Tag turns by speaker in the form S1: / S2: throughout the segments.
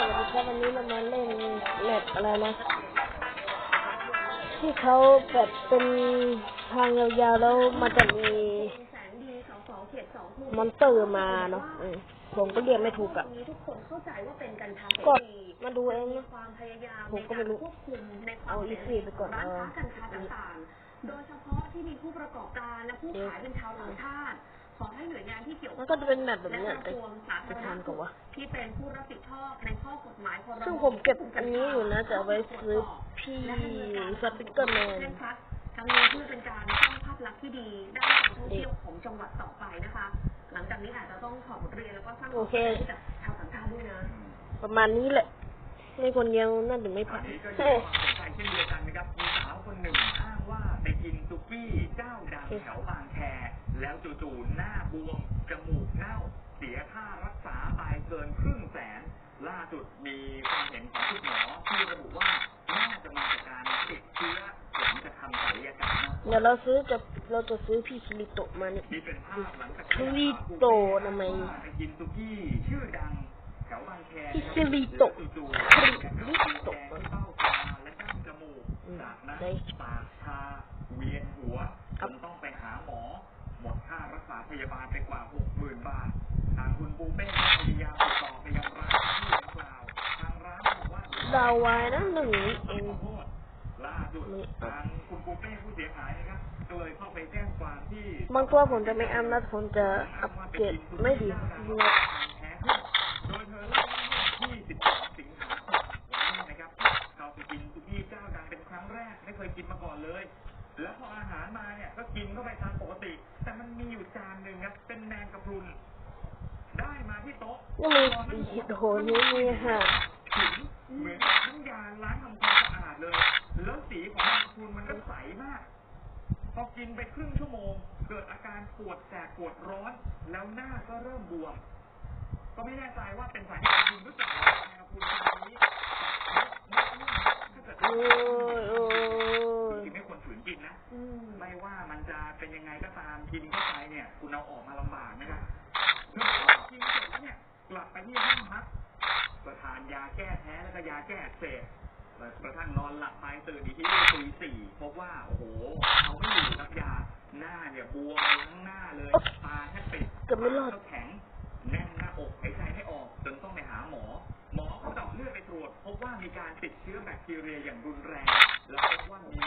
S1: สวัสดีครับวันนี้เรามาเล่นแมปอะไรนะ ที่เขาแบบเป็นทางยาวๆแล้วมันจะมี
S2: แสงดีสองสองเขตสองภู
S1: มอนเตอร์มาเนาะอืมผมก็เรียกไม่ถูกอะ
S2: นี้ทุกคนเข้าใจว่าเป็นกัญชาเส
S1: กด
S2: รี
S1: มาดูเอง
S2: มี
S1: นะ
S2: ความพยายาม
S1: ผม
S2: ใน
S1: ก็
S2: กา
S1: ไม่
S2: ร
S1: รู้
S2: ควบคุมในความ
S1: เอา
S2: เส
S1: easy
S2: รี
S1: ไปก่อน
S2: ของร้าน
S1: เออ
S2: ค้ากัญชาต่างๆโดยเฉพาะที่มีผู้ประกอบการและผู้ขายเป็นชาวต่างชาติ ขอให้หน่วยงานที่เกี่ยวข้
S1: มั
S2: อนง
S1: ก็จะเป็นแบบแบบ
S2: และ
S1: เนี้ย
S2: ก
S1: แต่
S2: ระทรวงสาธาร
S1: จะ
S2: ณ
S1: ทานกั
S2: สุ
S1: บ
S2: ข
S1: วะ
S2: ที่เป็นผู้รับผิดชอบในข้อกฎหมายพรบ
S1: ซึ่งผมเก็บอันนี้อยู่นะจะเอาไว้ซื้อพี่สปิกเกอร์แมน
S2: ทั้งนี้เพื่อเป็นการสร้างภาพลักษณ์ที่ดีด้านการท่องเที่ยวของจังหวัดต่อไปนะคะ หลังจากนี้อาจจะต้องถอดบทเรียนแล้วก็สร้าง
S1: โอเค
S2: ให้กับชาวต่างชาติด้วยนะ
S1: ประมาณนี้แหละไม่คนเดียวน่าจะไม่
S3: อั
S1: ผ่านน
S3: นี้ก็อยู่
S1: เฮ้
S3: ใน
S1: ย
S3: ความสนใจเช่นเดียวกันนะครับมีสาวคนหนึ่งอ้างว่าไปกินซุกี้เจ้าดังแถวบางแค แล้วจู่ๆหน้าบวมจมูกเน่า เสียค่ารักษาไปเกินครึ่งแสน ล่าสุดมีความเห็นของคุณหมอที่ระบุว่าน่าจะมาจากการติดเชื้อหลังจากทำศัลยกรรม
S1: เดี๋ยวเราซื้อจะเราจะซื้อพี่คิริโตะมานี่
S3: นี่เป็นภาพหลังจาก
S1: คิริโตะทำไม
S3: ไปกินซุกี้ชื่อดังแถวบางแค
S1: พี่คิริโตะ
S3: จู่ๆ
S1: คิริโตะ
S3: แดงเต้าตาและกั้นจมูก
S1: อืม
S3: จากนั้น
S1: ได้
S3: ปากชาเวียนหัว
S1: ค
S3: จ
S1: รับ
S3: นต้องไปหาหมอ หมดค่ารักษา พยาบาลไปกว่า 60,000 บาท ทางคุณปูเป้ก็พยายามติดต่อไปยังร้านที่ดังกล่าวทางร้านบอกว่า
S1: ดาวไว้นะหนึ่งเอง
S3: ขอโทษล่าสุดทางคุณปูเป้ผู้เสียหายนะครับก็เลยเข้าไปแจ้งความที่
S1: บางตัวผมจะไม่อัพนะผมจะอัปเกรดไม่ดีนะ
S3: โดยเธอเล่าว่าเมื่อ22สิงหาคมวันนี้นะครับเขาไปกินซุกี้เจ้าดังเป็นครั้งแรกไม่เคยกินมาก่อนเลย แล้วพออาหารมาเนี่ยก็กินเข้าไปตามปกติ แต่มันมีอยู่จานหนึ่งครับเป็นแมงกะพรุน ได้มา ที่โต๊ะ
S1: นี่มีอีโหนี่มีค่ะ
S3: เหมือนกับน้ำยาล้างทำความสะอาดเลย แล้วสีของแมงกะพรุนมันก็ใสมาก พอกินไปครึ่งชั่วโมง เกิดอาการปวดแสบปวดร้อน แล้วหน้าก็เริ่มบวม ก็ไม่แน่ใจว่าเป็นสาเหตุจริงหรือเปล่าแมงกะพรุนนี้ถ้าเกิด ลับไปที่ห้องพักก็ทานยาแก้แพ้แล้วก็ยาแก้อักเสบแล้วกระทั่งนอนหลับไปตื่นอีกทีตีสี่พบว่าโอ้โหเอาไม่อยู่ครับยาหน้าเนี่ยบวมไปทั้งหน้าเลยตาแทบปิด
S1: เกือบไม่รอด
S3: ปากก็แข็งแน่นหน้าอกหายใจไม่ออกจนต้องไปหาหมอ หมอก็เจาะเลือดไปตรวจ พบว่ามีการติดเชื้อแบคทีเรียอย่างรุนแรง แล้วพบว่ามี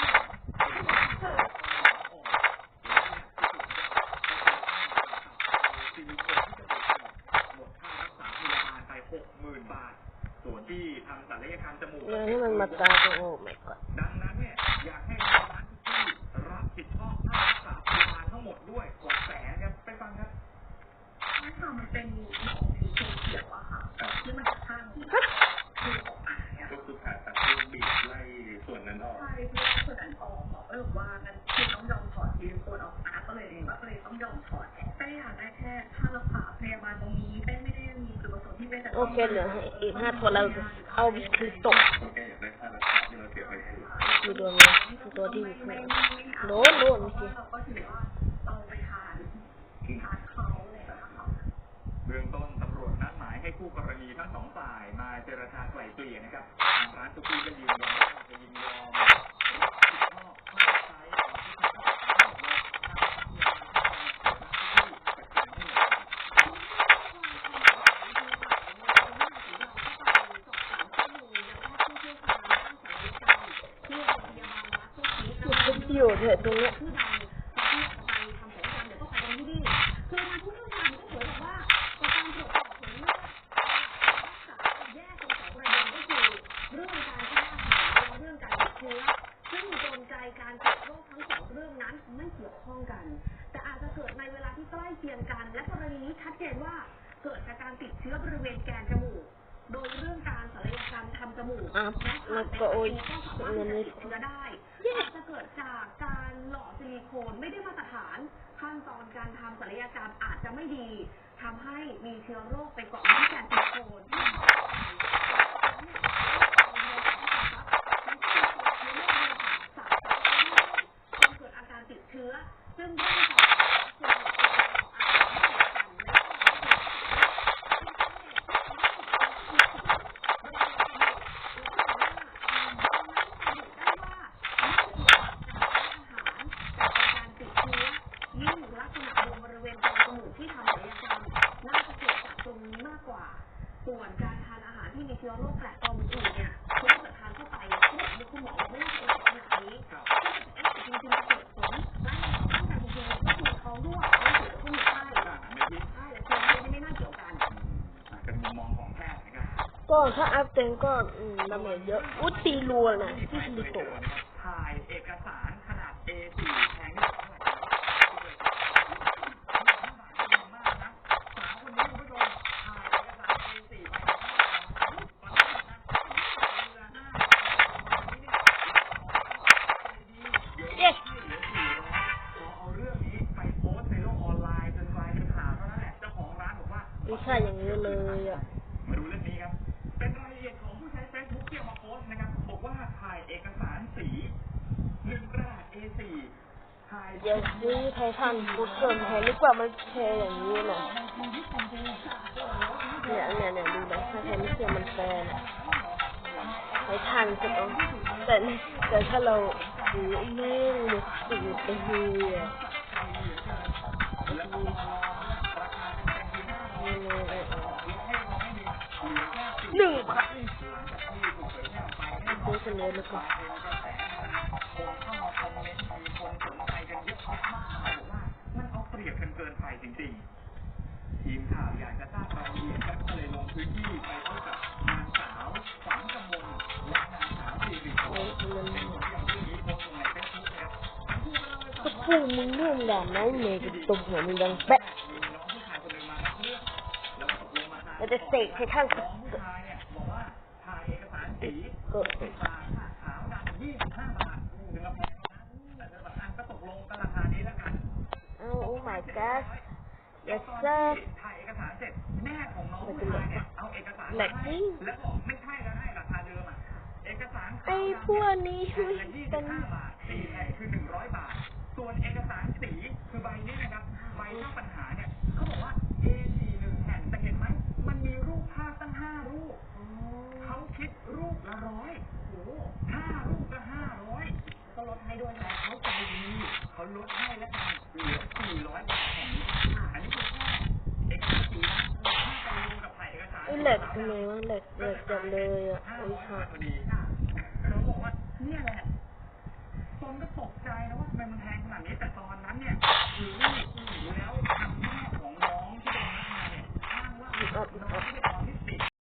S3: หกหมื่นบาท ส่วนที่ทำศัลยกรรมจมูก
S1: เนี่ยนี่มันมาตายตรงโอ้ไม่ก่อน
S3: ดังนั้นเนี่ยอยากให้ทางร้านทุกที่รับผิดชอบค่ารักษาพยาบาลทั้งหมดด้วยหกแสนครับไปฟังครับ
S2: ไม่ค่ะมันเป็นหนองสีเขียวๆอะค่ะ ประสงค์ที่เป้จะ
S1: โอเคเหลืออีกห้าตัวเราเอาวิคิริโตะ
S3: โอเอากดู
S1: ตัวนี้คือตัวที่อยู่ข้างหลังโน้นโน้นเมื่อกี้
S2: เราก็ถือว่าเราไปทานทานเขาเลยนะคะ
S3: เบื้องต้นตำรวจนัดหมายให้คู่กรณีทั้งสองฝ่ายมาเจรจาไกล่เกลี่ยนะครับทางร้านทุกที่ก็ยืนยันว่าจะยินยอมรับผิดชอบค่าใช้ของที่ทางร้านบอกว่าทางร้านจัดการให้หมด
S1: จุดเป็นประโยชน์เถอะตรงเนี้ย
S2: ชื่อดังตอนที่อยากจะไปทำศัลยกรรมเนี่ยต้องไปตรงนี้ดิคือมาทุกเรื่องราวก็ เหมือนกับว่าการตรวจสอบผลเลือดรักษาแยกเป็นสองประเด็นก็คือเรื่องการแก้อาหารและเรื่องการติดเชื้อซึ่งกลไกการติดโรคทั้งสองเรื่องนั้นไม่เกี่ยวข้องกันแต่อาจจะเกิดในเวลาที่ใกล้เคียงกันและกรณีนี้ชัดเจนว่าเกิดจากการติดเชื้อบริเวณแกนจมูกโดยเรื่องการศัลยกรรมทำจมูก
S1: อะ
S2: และ
S1: แล้วก็โอ้ย
S2: ก็สามารถ
S1: เงิน
S2: จะ
S1: นี้
S2: ติดเชื้อได้อาจจะเกิ ดจากการหล่อซิลิโคนไม่ได้มาตรฐาน ขั้นตอนการทำศัลยกรรมอาจจะไม่ดีทำให้มีเชื้อโรคไปเกาะที่แกนซิลิโคนที่หมอจนเกิดอาการติดเชื้อ ซึ่งเริ่มจากส่วนของอาการที่ติดกันและก็ากกว่า ส่วนการ ที่มีเชื้อโรคแปลกปลอมอื่นเนี่ยคือถ้าเกิดทานเข้าไปเขาบอกว่าคุณหมอไม่น่าจะเป็นขนาดนี้
S3: ครับ
S2: ถ้าเกิดเอ๊ะจริงๆจะเกิดผลร่างกายร่างกายจริงๆก็คือท้องร่วงไม่ถือว่าคุณมีไข้ใช่แต่เชื้อโรคไม่น่าเกี่ยวกัน
S3: อ่าเป็นมุมมองของแพทย์นะครับ
S1: ก็ถ้าอัพเต็งก็อืมดาเมจเยอะอุ้ยตีรัวนะที่ซิลิโกน
S3: ถ่า เดี๋ยวซื้อ
S1: ไททันฟุตเกินแพงดีกว่ามันแพงอย่างนี้นะเนี่ยเนี่ยเนี่ยดูนะถ้าแพงไม่เจอมันแฟนไททันจะต้องแต่แต่ถ้าเราซื้อแม่งหมดสูตรไปเลยอะ
S3: แล้วก็ราคาเป็นเพียงห้าร้อย
S1: นี่เลย
S3: ลดให้น้อยหนึ่งเรื่อย
S1: หนึ่งพัน
S3: หลังจากที่ถูกเผยแพร่ออกไปแน่นอ
S1: ซื้อนเสนอแล้ว
S3: ก มันเอะมากๆบอกว่ามันเอาเปรียบกันเกินไปจริงๆ ทีมข่าวอยากจะทราบรายละเอียดครับก็เลยลงพื้นที่ไปพบกับนางสาวฝังกมลและนางสาวสิริพงศ์เป็นคนที่เอาเรื่องนี้โพสต์ลงในเฟซบุ๊กครับก็
S1: พูดมึงร่วมด่าน้องเมย์กับตบหัวมึงดังแป๊ะ
S3: เรา
S1: จะเสกให้ท่าน
S3: น้องผู้ชายเกว่าถ่ายเส
S1: ก my god
S3: แล้วตอนที่ถ่ายเอกสารเสร็จแม่ของน้องผู้ชายเนี่ยเอาเอกสาร
S1: แหล
S3: มากให้
S1: ง
S3: แล้วบอกไม่ใช่แล้วให้ราคาเดิมอะเอกสาร
S1: ไอ้พวกนี้
S3: แผ่นละยี่
S1: เป็
S3: สิ
S1: น
S3: บห้าบาทสี่แผ่นคือหนึ่งร้อยบาท ส่วนเอกสารสีคือใบนี้นะครับใบเจ้าปัญหาเนี่ยเขาบอกว่า A4 หนึ่งแผ่นแต่เห็นไหมมันมีรูปภาพตั้งห้ารูปเขาคิดรูปละร้อยโอ้ห้ารูปก็ห้าร้อย
S2: ก็ลดให้ด้วย
S3: แต่
S2: นะ
S3: เขาใจดีเขาลดให้แล้วกัน ไปรวมกับถ่ายเอกสาร
S1: ไอ้เหล็กทำไมวะเหล็กเหล็กจับเลยอะไอ้
S3: ร้อย
S1: ค่ะ
S3: บาทพอดีเขาบอกว่าเนี่ยแหละตนก็ตกใจนะว่าทำไมมันแพงขนาดนี้แต่ตอนนั้นเนี่ยถือถือแล้วทางแม่ของน้องที่เป็นนักงานเนี่ยอ้างว่าน้องไม่ได้